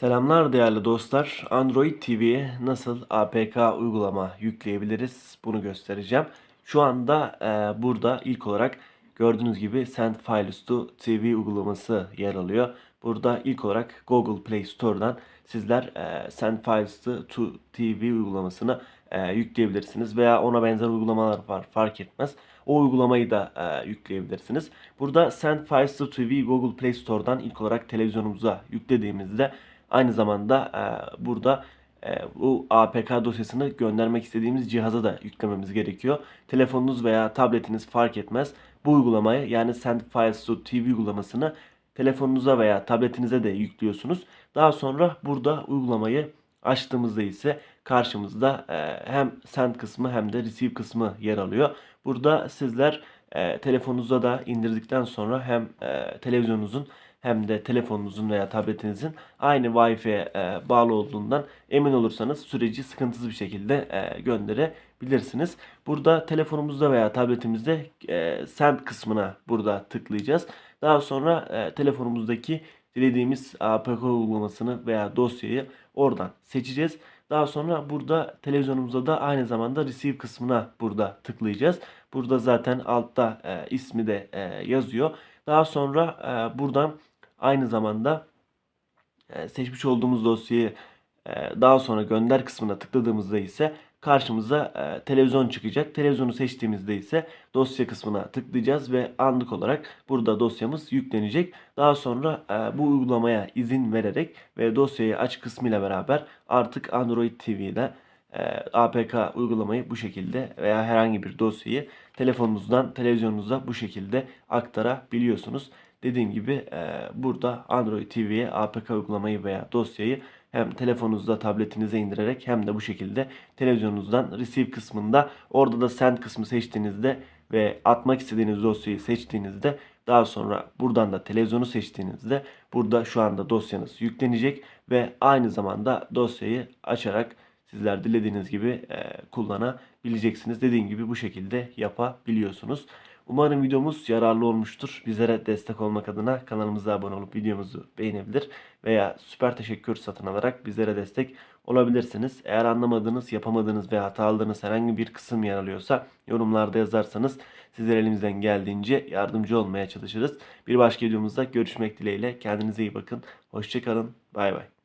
Selamlar değerli dostlar. Android TV'ye nasıl APK uygulama yükleyebiliriz bunu göstereceğim. Şu anda e, burada ilk olarak gördüğünüz gibi Send Files to TV uygulaması yer alıyor. Burada ilk olarak Google Play Store'dan sizler e, Send Files to TV uygulamasını e, yükleyebilirsiniz veya ona benzer uygulamalar var fark etmez. O uygulamayı da e, yükleyebilirsiniz. Burada Send Files to TV Google Play Store'dan ilk olarak televizyonumuza yüklediğimizde aynı zamanda e, burada e, bu APK dosyasını göndermek istediğimiz cihaza da yüklememiz gerekiyor. Telefonunuz veya tabletiniz fark etmez. Bu uygulamayı yani Send Files to TV uygulamasını telefonunuza veya tabletinize de yüklüyorsunuz. Daha sonra burada uygulamayı açtığımızda ise karşımızda e, hem send kısmı hem de receive kısmı yer alıyor. Burada sizler e, telefonunuza da indirdikten sonra hem e, televizyonunuzun hem de telefonunuzun veya tabletinizin aynı Wi-Fi'ye e, bağlı olduğundan emin olursanız süreci sıkıntısız bir şekilde e, gönderebilirsiniz. Burada telefonumuzda veya tabletimizde e, send kısmına burada tıklayacağız. Daha sonra e, telefonumuzdaki dilediğimiz APK uygulamasını veya dosyayı oradan seçeceğiz. Daha sonra burada televizyonumuzda da aynı zamanda receive kısmına burada tıklayacağız. Burada zaten altta e, ismi de e, yazıyor. Daha sonra e, buradan aynı zamanda e, seçmiş olduğumuz dosyayı e, daha sonra gönder kısmına tıkladığımızda ise karşımıza e, televizyon çıkacak. Televizyonu seçtiğimizde ise dosya kısmına tıklayacağız ve anlık olarak burada dosyamız yüklenecek. Daha sonra bu uygulamaya izin vererek ve dosyayı aç kısmıyla beraber artık Android TV'de APK uygulamayı bu şekilde veya herhangi bir dosyayı telefonunuzdan televizyonunuza bu şekilde aktarabiliyorsunuz. Dediğim gibi e, burada Android TV'ye APK uygulamayı veya dosyayı hem telefonunuzda tabletinize indirerek hem de bu şekilde televizyonunuzdan receive kısmında orada da send kısmı seçtiğinizde ve atmak istediğiniz dosyayı seçtiğinizde daha sonra buradan da televizyonu seçtiğinizde burada şu anda dosyanız yüklenecek ve aynı zamanda dosyayı açarak sizler dilediğiniz gibi e, kullanabileceksiniz. Dediğim gibi bu şekilde yapabiliyorsunuz. Umarım videomuz yararlı olmuştur. Bizlere destek olmak adına kanalımıza abone olup videomuzu beğenebilir veya süper teşekkür satın alarak bizlere destek olabilirsiniz. Eğer anlamadığınız, yapamadığınız veya hataladığınız herhangi bir kısım yer alıyorsa yorumlarda yazarsanız sizler elimizden geldiğince yardımcı olmaya çalışırız. Bir başka videomuzda görüşmek dileğiyle. Kendinize iyi bakın. Hoşçakalın. Bay bay.